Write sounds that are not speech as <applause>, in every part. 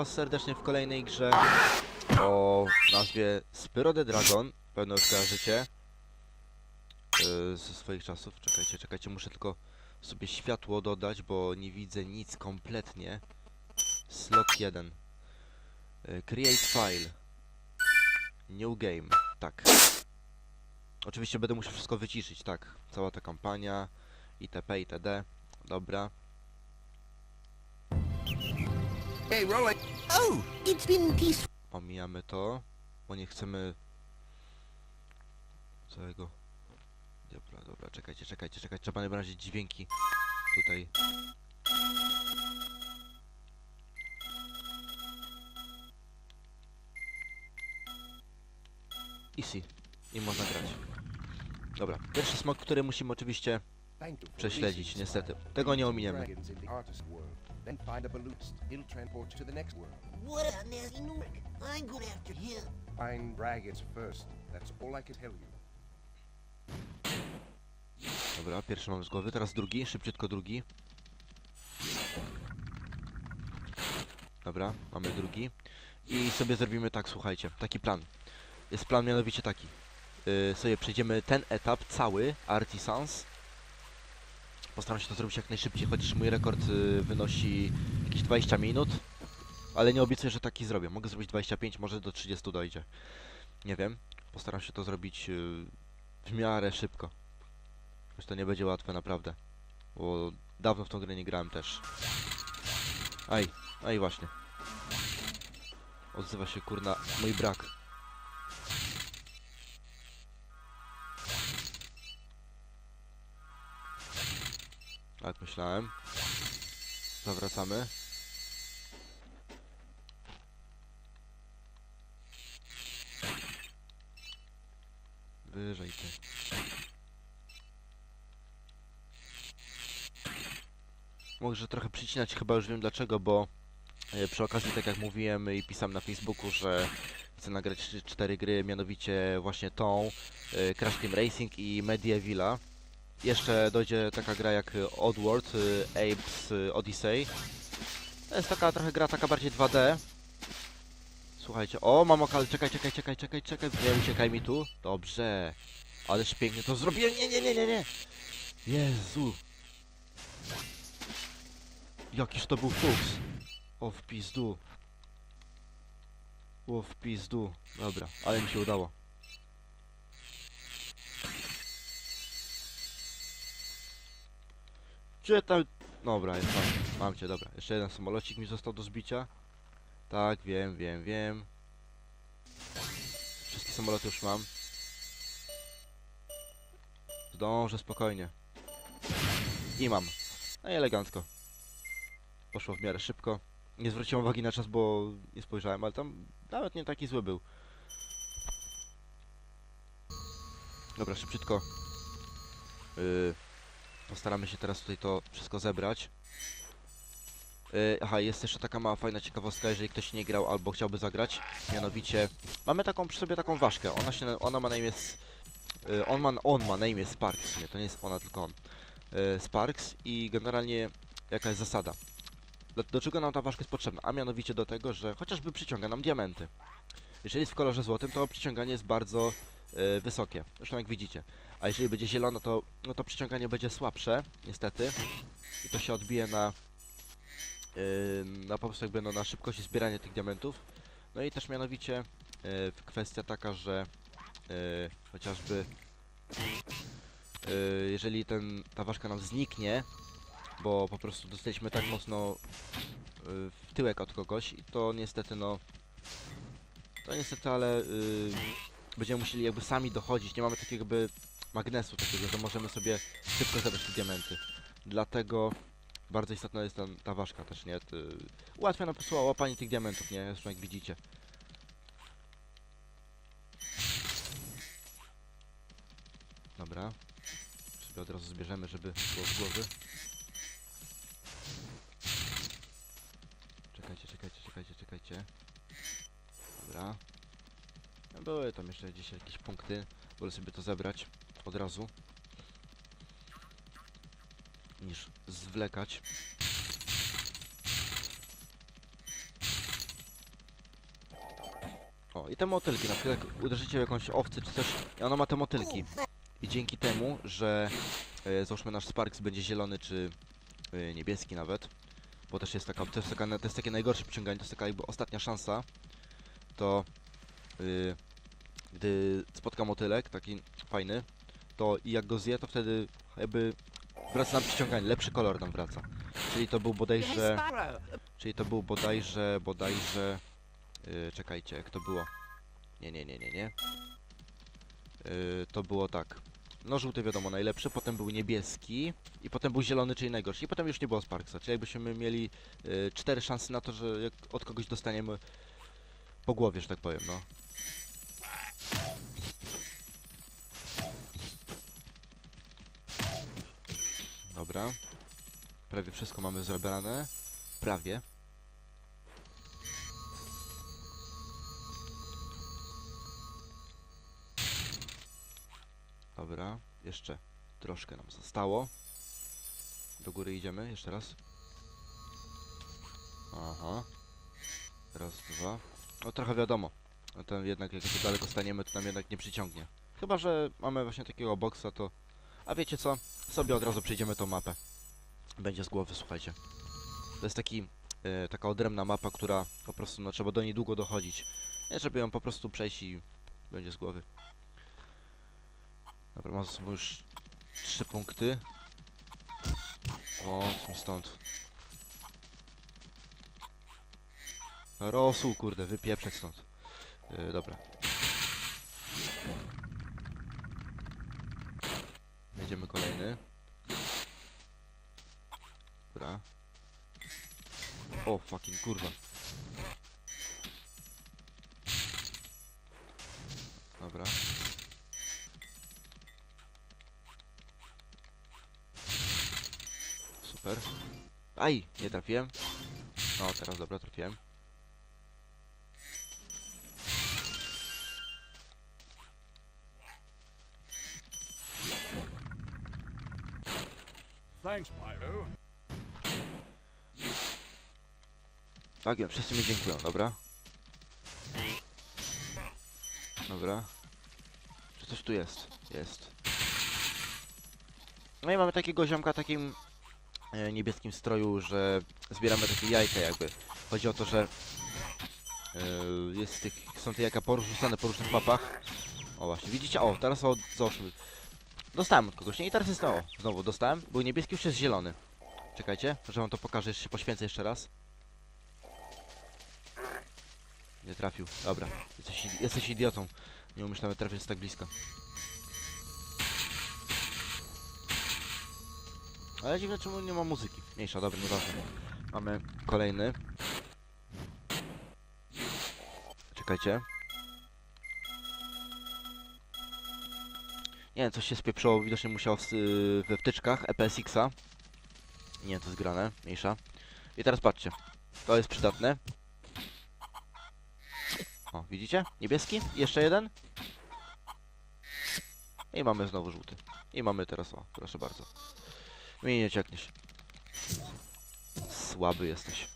Was serdecznie w kolejnej grze o nazwie Spyro the Dragon. Pewno już kojarzycie yy, ze swoich czasów. Czekajcie, czekajcie, muszę tylko sobie światło dodać, bo nie widzę nic kompletnie. Slot 1. Yy, create file. New game. Tak. Oczywiście będę musiał wszystko wyciszyć, tak. Cała ta kampania, itp. itd. Dobra. Hey. Oh, it's been peaceful. Omijamy to, bo nie chcemy całego... Dobra, dobra, czekajcie, czekajcie, czekajcie, trzeba najbardziej dźwięki tutaj. Easy. I można grać. Dobra, pierwszy smok, który musimy oczywiście prześledzić, niestety. Tego nie ominiemy. Then find a balloonist. It'll transport you to the next world. What a nasty Newark. I'm going after him. Find dragons first. That's all I can tell you. Dobra, pierwszy mam z głowy, teraz drugi, szybciutko drugi. Dobra, mamy drugi. I sobie zrobimy tak, słuchajcie, taki plan. Jest plan mianowicie taki. Yy, sobie przejdziemy ten etap cały, Artisans. Postaram się to zrobić jak najszybciej, chociaż mój rekord yy, wynosi jakieś 20 minut. Ale nie obiecuję, że taki zrobię. Mogę zrobić 25, może do 30 dojdzie. Nie wiem. Postaram się to zrobić yy, w miarę szybko. Choć to nie będzie łatwe naprawdę. Bo dawno w tą grę nie grałem też. Aj, aj właśnie. Odzywa się kurna mój brak. Tak myślałem. Zawracamy. Wyżej ty. Może trochę przycinać, chyba już wiem dlaczego, bo e, przy okazji, tak jak mówiłem i pisałem na Facebooku, że chcę nagrać 4 gry, mianowicie właśnie tą, e, Crash Team Racing i Medievilla. Jeszcze dojdzie taka gra jak Oddworld, e, Apes e, Odyssey. To jest taka trochę gra taka bardziej 2D. Słuchajcie, o mam okal, czekaj, czekaj, czekaj, czekaj, czekaj, nie uciekaj mi tu. Dobrze. Ależ pięknie to zrobiłem, nie, nie, nie, nie, nie. Jezu. Jakiż to był fuks. O w pizdu. O w pizdu. Dobra, ale mi się udało. Gdzie tam... Dobra, jest mam, mam cię, dobra. Jeszcze jeden samolocik mi został do zbicia. Tak, wiem, wiem, wiem. Wszystkie samoloty już mam. Zdążę spokojnie. I mam. No i elegancko. Poszło w miarę szybko. Nie zwróciłem uwagi na czas, bo nie spojrzałem, ale tam nawet nie taki zły był. Dobra, szybciutko. Yy, postaramy się teraz tutaj to wszystko zebrać. Yy, aha, jest jeszcze taka mała fajna ciekawostka, jeżeli ktoś nie grał albo chciałby zagrać. Mianowicie, mamy taką przy sobie taką ważkę. Ona się, ona ma na imię... Yy, on, ma, on ma na imię Sparks, sumie, to nie jest ona, tylko on. Yy, Sparks i generalnie jaka jest zasada. Do, do czego nam ta ważka jest potrzebna? A mianowicie do tego, że chociażby przyciąga nam diamenty. Jeżeli jest w kolorze złotym, to przyciąganie jest bardzo e, wysokie. Zresztą jak widzicie. A jeżeli będzie zielona, to, no to przyciąganie będzie słabsze, niestety. I to się odbije na, yy, na po prostu jakby no, na szybkości zbierania tych diamentów. No i też mianowicie e, kwestia taka, że e, chociażby e, jeżeli ten, ta ważka nam zniknie, bo po prostu dostaliśmy tak mocno y, w tyłek od kogoś i to niestety no to niestety, ale y, będziemy musieli jakby sami dochodzić, nie mamy takiego jakby magnesu takiego, że możemy sobie szybko zebrać te diamenty. Dlatego bardzo istotna jest ta, ta ważka też, nie? Ty, ułatwia nam po prostu łapanie tych diamentów, nie? Zresztą jak widzicie. Dobra. Sobie od razu zbierzemy, żeby było z głowy. Czekajcie, czekajcie, czekajcie, czekajcie. Dobra. No były tam jeszcze gdzieś jakieś punkty. Wolę sobie to zebrać od razu. Niż zwlekać. i te motylki, na przykład jak uderzycie w jakąś owcę czy coś, i ona ma te motylki. I dzięki temu, że e, załóżmy nasz Sparks będzie zielony czy e, niebieski nawet, bo też jest taka, to jest, taka, to jest takie najgorsze przyciąganie, to jest taka jakby ostatnia szansa, to y, gdy spotka motylek, taki fajny, to i jak go zje, to wtedy jakby wraca nam przyciąganie, lepszy kolor nam wraca. Czyli to był bodajże, czyli to był bodajże, bodajże, y, czekajcie, jak to było? Nie, nie, nie, nie, nie. Y, to było tak. No żółty wiadomo najlepszy, potem był niebieski i potem był zielony, czyli najgorszy. I potem już nie było Sparksa, czyli jakbyśmy mieli y, cztery szanse na to, że od kogoś dostaniemy po głowie, że tak powiem, no. Dobra. Prawie wszystko mamy zebrane. Prawie. Dobra, jeszcze troszkę nam zostało. Do góry idziemy, jeszcze raz. Aha. Raz, dwa. No trochę wiadomo. No jednak jak tu daleko staniemy, to nam jednak nie przyciągnie. Chyba, że mamy właśnie takiego boksa, to... A wiecie co? Sobie od razu przejdziemy tą mapę. Będzie z głowy, słuchajcie. To jest taki... e, taka odrębna mapa, która po prostu, no trzeba do niej długo dochodzić. Nie, żeby ją po prostu przejść i będzie z głowy. Dobra, mam za sobą już trzy punkty. O, są stąd. Rosół, kurde, wypieprzeć stąd. Yy, dobra. Jedziemy kolejny. Dobra. O, fucking kurwa. Dobra. Super. Aj, nie trafiłem. No, teraz dobra, trafiłem. Tak wiem, wszyscy mi dziękują, dobra. Dobra. Czy coś tu jest? Jest. No i mamy takiego ziomka takim e, niebieskim stroju, że zbieramy takie jajka jakby. Chodzi o to, że e, jest tych, są te jajka porzucane po różnych mapach. O właśnie, widzicie? O, teraz o, załóżmy. Dostałem od kogoś, nie? I teraz jest o, znowu dostałem. Był niebieski, już jest zielony. Czekajcie, że wam to pokażę, jeszcze się poświęcę jeszcze raz. Nie trafił. Dobra. Jesteś, jesteś idiotą. Nie umiesz nawet trafić z tak blisko. Ale dziwne czemu nie ma muzyki. Mniejsza, dobra, nieważne. Mamy kolejny. Czekajcie. Nie wiem, coś się spieprzyło, widocznie musiało w, y, we wtyczkach EPSX-a. Nie wiem, co jest grane, mniejsza. I teraz patrzcie. To jest przydatne. O, widzicie? Niebieski? Jeszcze jeden. I mamy znowu żółty. I mamy teraz, o, proszę bardzo. Mnie nie ciekniesz. Słaby jesteś.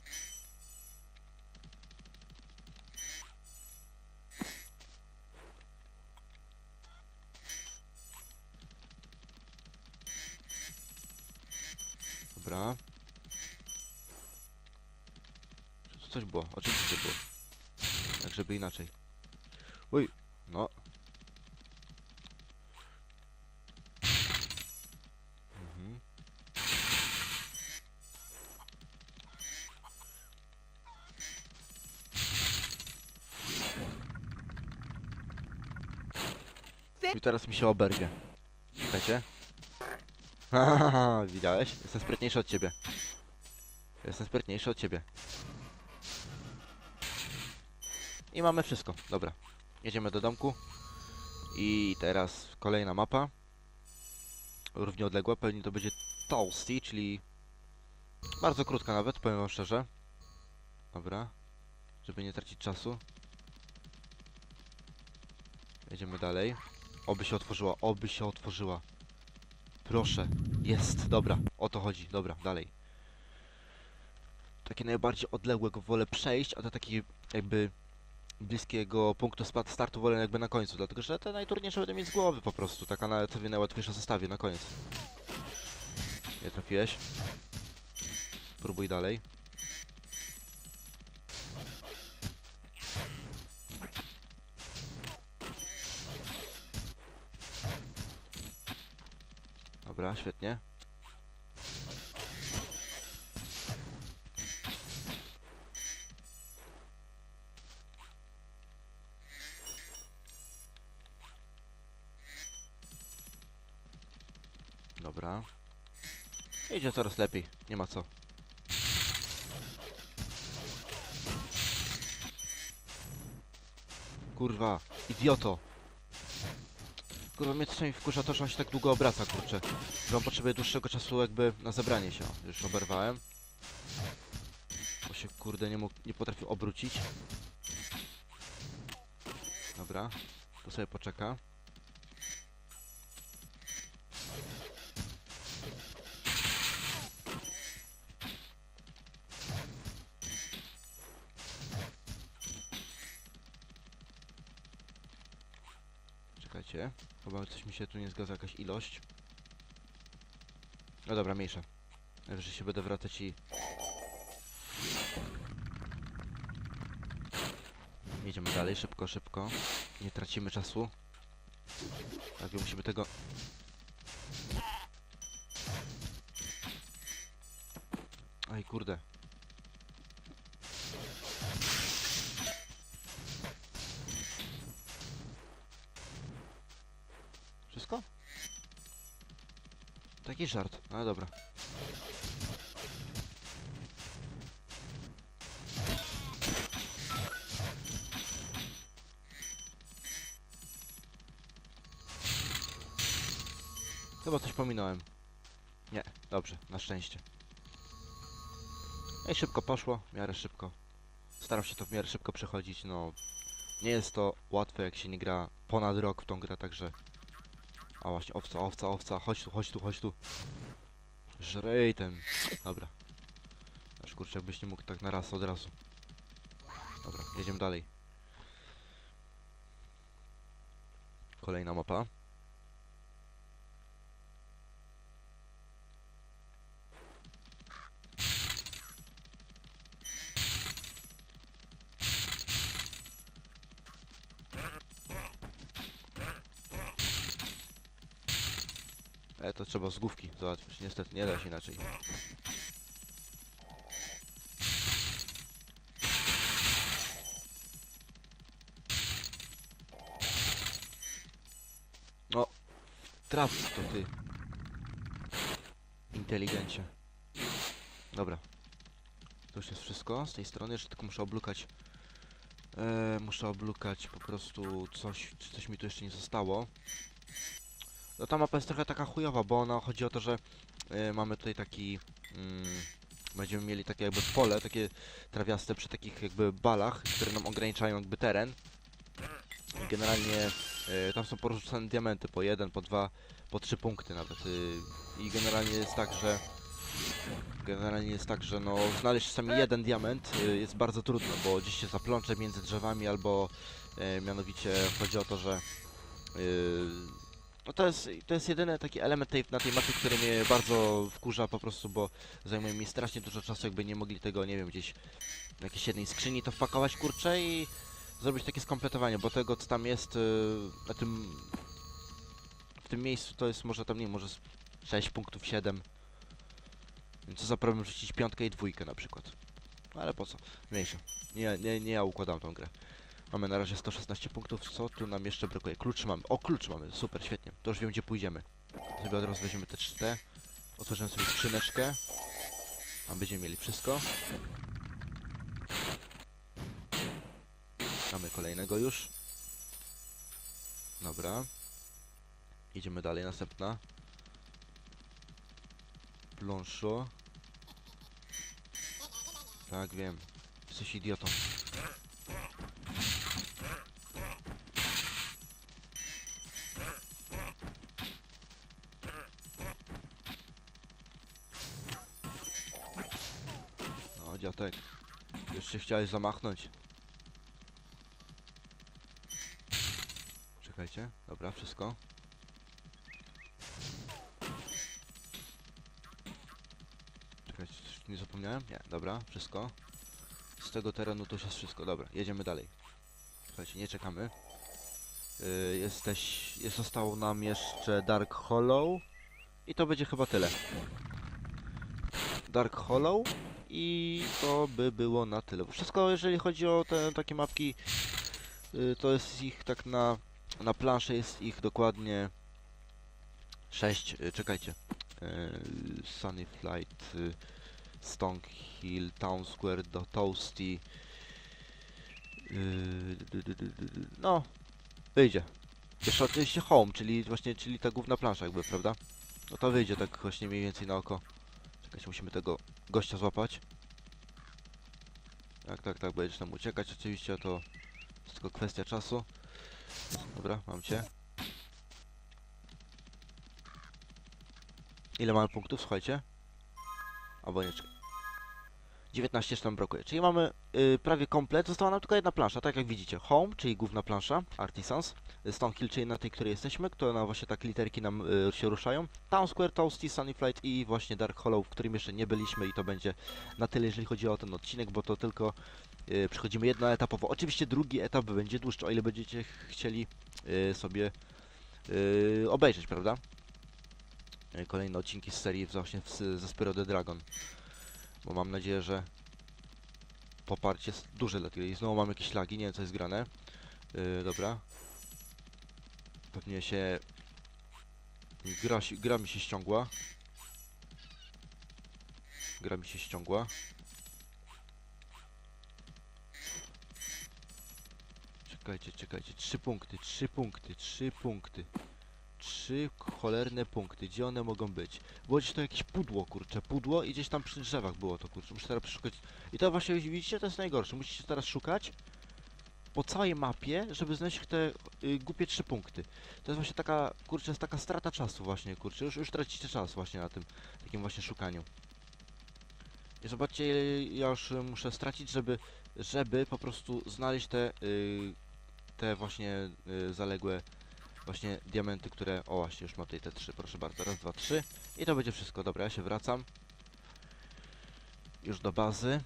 I teraz mi się oberwie. Czekajcie. Hahaha, <laughs> widziałeś? Jestem sprytniejszy od ciebie. Jestem sprytniejszy od ciebie. I mamy wszystko. Dobra. Jedziemy do domku. I teraz kolejna mapa. Równie odległa. Pewnie to będzie Toasty, czyli bardzo krótka nawet, powiem wam szczerze. Dobra. Żeby nie tracić czasu. Jedziemy dalej. Oby się otworzyła, oby się otworzyła. Proszę. Jest, dobra. O to chodzi. Dobra, dalej. Takie najbardziej odległe go wolę przejść, a to taki jakby bliskiego punktu startu wolę jakby na końcu, dlatego że te najtrudniejsze będę mieć z głowy po prostu, taka nawet sobie najłatwiejsza zostawię na koniec. Nie trafiłeś? Próbuj dalej. Dobra, świetnie. Dobra. Idzie coraz lepiej, nie ma co. Kurwa, idioto! Kurwa, mnie czasami wkurza to, że on się tak długo obraca, kurczę. Że on potrzebuje dłuższego czasu jakby na zebranie się. Już oberwałem. Bo się, kurde, nie mógł, nie potrafił obrócić. Dobra, to sobie poczeka. Czekajcie, chyba coś mi się tu nie zgadza, jakaś ilość. No dobra, mniejsza. Najwyżej się będę wracać i... Jedziemy dalej, szybko, szybko. Nie tracimy czasu. Tak, musimy tego... Aj, kurde. Taki żart, ale dobra. Chyba coś pominąłem. Nie, dobrze, na szczęście. No i szybko poszło, w miarę szybko. Staram się to w miarę szybko przechodzić, no... Nie jest to łatwe, jak się nie gra ponad rok w tą grę, także... A właśnie, owca, owca, owca, chodź tu, chodź tu, chodź tu. Żrej ten. Dobra. Aż kurczę, jakbyś nie mógł tak na raz od razu. Dobra, jedziemy dalej. Kolejna mapa. Trzeba z główki załatwić. Niestety nie da się inaczej. No, traf to ty. Inteligencie. Dobra. To już jest wszystko z tej strony. Jeszcze tylko muszę oblukać. E, muszę oblukać po prostu coś, czy coś mi tu jeszcze nie zostało. No ta mapa jest trochę taka chujowa, bo ona chodzi o to, że y, mamy tutaj taki... Mm, będziemy mieli takie jakby pole, takie trawiaste przy takich jakby balach, które nam ograniczają jakby teren. Generalnie y, tam są porzucane diamenty po jeden, po dwa, po trzy punkty nawet. Y, I generalnie jest tak, że... Generalnie jest tak, że no znaleźć czasami jeden diament y, jest bardzo trudno, bo gdzieś się zaplącze między drzewami albo y, mianowicie chodzi o to, że y, no to jest, to jest jedyny taki element tej, na tej mapie, który mnie bardzo wkurza po prostu, bo zajmuje mi strasznie dużo czasu, jakby nie mogli tego, nie wiem, gdzieś w jakiejś jednej skrzyni to wpakować, kurczę, i zrobić takie skompletowanie, bo tego, co tam jest y, na tym... W tym miejscu to jest może tam, nie może z 6 punktów, 7. Więc co za problem rzucić piątkę i dwójkę na przykład. Ale po co? Mniejsze. Nie, nie, nie ja układam tą grę. Mamy na razie 116 punktów, co tu nam jeszcze brakuje? Klucz mamy. O, klucz mamy, super, świetnie. To już wiem, gdzie pójdziemy. Sobie od razu weźmiemy te 3D. Otworzymy sobie skrzyneczkę. A będziemy mieli wszystko. Mamy kolejnego już. Dobra. Idziemy dalej, następna. Plonszo. Tak, wiem. Jesteś idiotą. Chciałeś zamachnąć. Czekajcie, dobra, wszystko. Czekajcie, coś nie zapomniałem? Nie, dobra, wszystko. Z tego terenu to już jest wszystko, dobra, jedziemy dalej. Słuchajcie, nie czekamy. Yy, jesteś, jest, zostało nam jeszcze Dark Hollow i to będzie chyba tyle. Dark Hollow i to by było na tyle. Wszystko, jeżeli chodzi o te takie mapki, yy, to jest ich tak na, na planszy jest ich dokładnie 6, czekajcie. Yy, Sunny Flight, Stonk Hill, Town Square, do Toasty. No, wyjdzie. Jeszcze oczywiście Home, czyli właśnie, czyli ta główna plansza jakby, prawda? No to wyjdzie tak właśnie mniej więcej na oko. Musimy tego gościa złapać. Tak, tak, tak, będziesz tam uciekać oczywiście, to jest tylko kwestia czasu. Dobra, mam cię. Ile mamy punktów, słuchajcie? Albo nie, czekaj. 19 jeszcze nam brakuje. Czyli mamy y, prawie komplet. Została nam tylko jedna plansza, tak jak widzicie. Home, czyli główna plansza, Artisans. Stone Hill, czyli na tej, której jesteśmy, która na właśnie tak literki nam y, się ruszają. Town Square, Toasty, Sunny Flight i właśnie Dark Hollow, w którym jeszcze nie byliśmy i to będzie na tyle, jeżeli chodzi o ten odcinek, bo to tylko y, przechodzimy jednoetapowo. Oczywiście drugi etap będzie dłuższy, o ile będziecie ch- chcieli y, sobie obejrzeć, prawda? Kolejne odcinki z serii właśnie z, ze Spyro the Dragon. Bo mam nadzieję, że poparcie jest duże dla tej. Znowu mam jakieś lagi, nie wiem co jest grane. Yy, dobra. Pewnie się... Gra, gra mi się ściągła. Gra mi się ściągła. Czekajcie, czekajcie. Trzy punkty, trzy punkty, trzy punkty. Trzy cholerne punkty. Gdzie one mogą być? Było gdzieś to jakieś pudło, kurczę. Pudło i gdzieś tam przy drzewach było to, kurczę. Muszę teraz przeszukać. I to właśnie, widzicie, to jest najgorsze. Musicie teraz szukać po całej mapie, żeby znaleźć te y, głupie trzy punkty. To jest właśnie taka, kurczę, jest taka strata czasu właśnie, kurczę. Już, już tracicie czas właśnie na tym, takim właśnie szukaniu. I zobaczcie, ja już y, muszę stracić, żeby, żeby po prostu znaleźć te, y, te właśnie y, zaległe właśnie diamenty, które... O, właśnie, już mam tutaj te trzy, proszę bardzo. Raz, dwa, trzy. I to będzie wszystko. Dobra, ja się wracam. Już do bazy.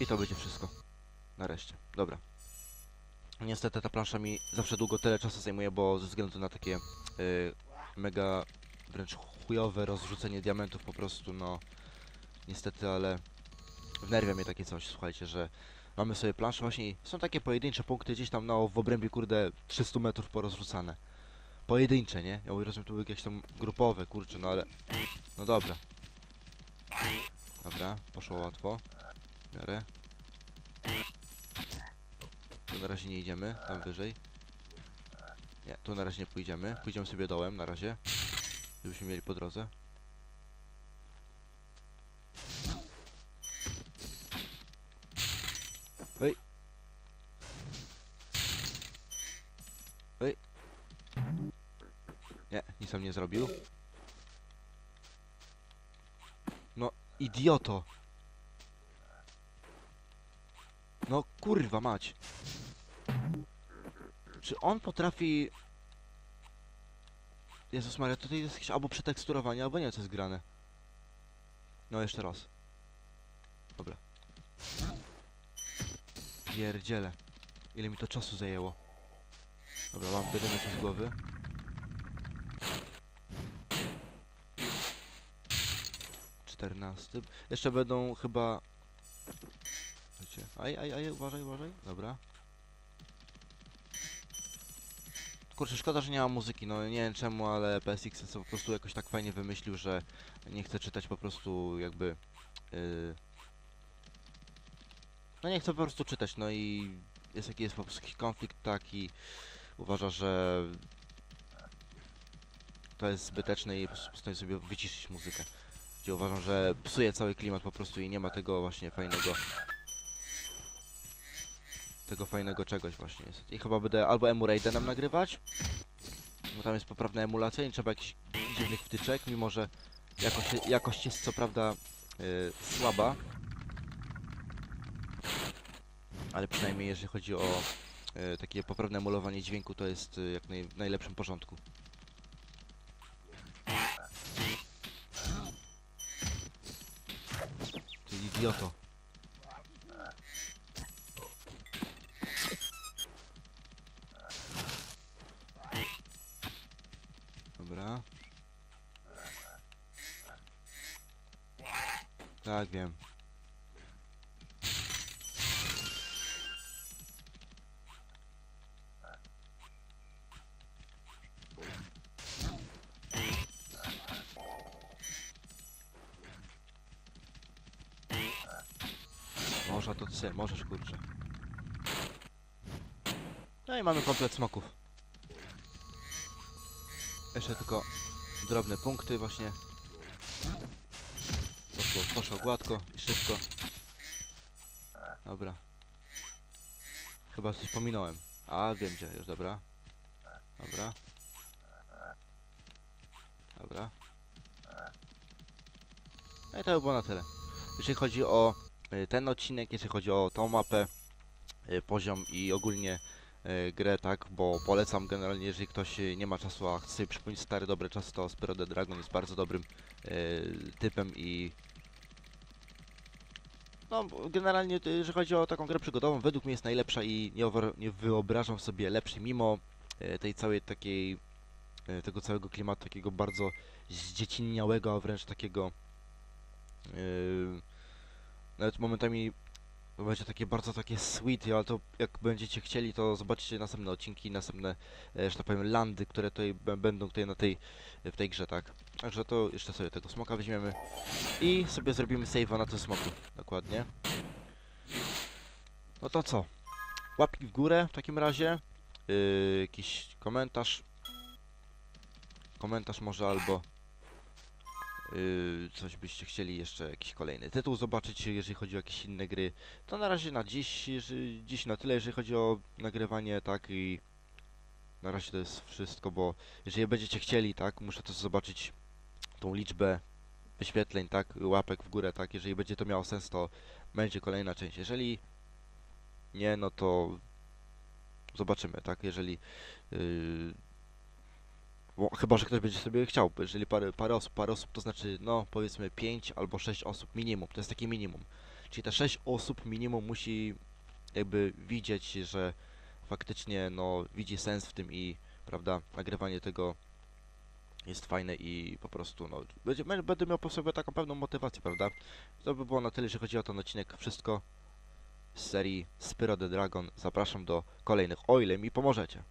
I to będzie wszystko. Nareszcie. Dobra. Niestety ta plansza mi zawsze długo tyle czasu zajmuje, bo ze względu na takie y, mega wręcz chujowe rozrzucenie diamentów po prostu, no niestety, ale wnerwia mnie takie coś, słuchajcie, że mamy sobie planszę właśnie i są takie pojedyncze punkty gdzieś tam no, w obrębie, kurde, 300 metrów porozrzucane. Pojedyncze, nie? Ja mówię, rozumiem, to były jakieś tam grupowe, kurczę, no ale... No dobra. Dobra, poszło łatwo. W miarę. Tu na razie nie idziemy, tam wyżej. Nie, tu na razie nie pójdziemy. Pójdziemy sobie dołem na razie. Żebyśmy mieli po drodze. Nie, nic on nie zrobił. No, idioto! No, kurwa mać! Czy on potrafi... Jezus Maria, tutaj jest jakieś albo przeteksturowanie, albo nie co jest grane. No, jeszcze raz. Dobra. Pierdziele. Ile mi to czasu zajęło. Dobra, mam będę z głowy. Czternasty. Jeszcze będą chyba... Aj, aj, aj, uważaj, uważaj. Dobra. Kurczę, szkoda, że nie ma muzyki, no nie wiem czemu, ale PSX po prostu jakoś tak fajnie wymyślił, że nie chcę czytać po prostu jakby... Yy... No nie chcę po prostu czytać, no i jest jaki jest po prostu konflikt taki, uważa, że to jest zbyteczne i po prostu postanowił sobie wyciszyć muzykę. Uważam, że psuje cały klimat po prostu i nie ma tego właśnie fajnego tego fajnego czegoś właśnie jest. I chyba będę albo Emuraidenem nagrywać, bo tam jest poprawna emulacja, nie trzeba jakichś dziwnych wtyczek, mimo że jakość, jakość jest co prawda yy, słaba, ale przynajmniej jeżeli chodzi o e, takie poprawne emulowanie dźwięku to jest e, jak w najlepszym porządku. Idioto. Dobra. Tak, wiem. Ty, możesz kurczę. No i mamy komplet smoków. Jeszcze tylko drobne punkty właśnie. Poszło, poszło gładko i szybko. Dobra. Chyba coś pominąłem. A, wiem gdzie już, dobra. Dobra. Dobra. No i to by było na tyle. Jeżeli chodzi o ten odcinek, jeżeli chodzi o tą mapę, y, poziom i ogólnie y, grę, tak, bo polecam generalnie, jeżeli ktoś nie ma czasu, a chce sobie przypomnieć stare, dobre czasy, to Spyro the Dragon jest bardzo dobrym typem i no, generalnie, jeżeli chodzi o taką grę przygodową, według mnie jest najlepsza i nie, nie wyobrażam sobie lepszej, mimo tej całej takiej, tego całego klimatu takiego bardzo zdziecinniałego, a wręcz takiego nawet momentami będzie takie bardzo takie sweet, ale to jak będziecie chcieli, to zobaczycie następne odcinki, następne, e, że tak powiem, landy, które tutaj będą tutaj na tej, w tej grze, tak. Także to jeszcze sobie tego smoka weźmiemy i sobie zrobimy save'a na tym smoku, dokładnie. No to co? Łapki w górę w takim razie, yy, jakiś komentarz, komentarz może albo coś byście chcieli jeszcze jakiś kolejny tytuł zobaczyć, jeżeli chodzi o jakieś inne gry, to na razie na dziś, dziś na tyle, jeżeli chodzi o nagrywanie, tak i na razie to jest wszystko, bo jeżeli będziecie chcieli, tak, muszę też zobaczyć tą liczbę wyświetleń, tak, łapek w górę, tak, jeżeli będzie to miało sens, to będzie kolejna część, jeżeli nie, no to zobaczymy, tak, jeżeli yy, bo, chyba, że ktoś będzie sobie chciał, jeżeli parę, parę osób, parę osób to znaczy, no powiedzmy 5 albo 6 osób minimum, to jest takie minimum. Czyli te 6 osób minimum musi jakby widzieć, że faktycznie no widzi sens w tym i prawda, nagrywanie tego jest fajne i po prostu no będzie, bę- będę miał po sobie taką pewną motywację, prawda? To by było na tyle, jeżeli chodzi o ten odcinek, wszystko z serii Spyro the Dragon. Zapraszam do kolejnych, o ile mi pomożecie.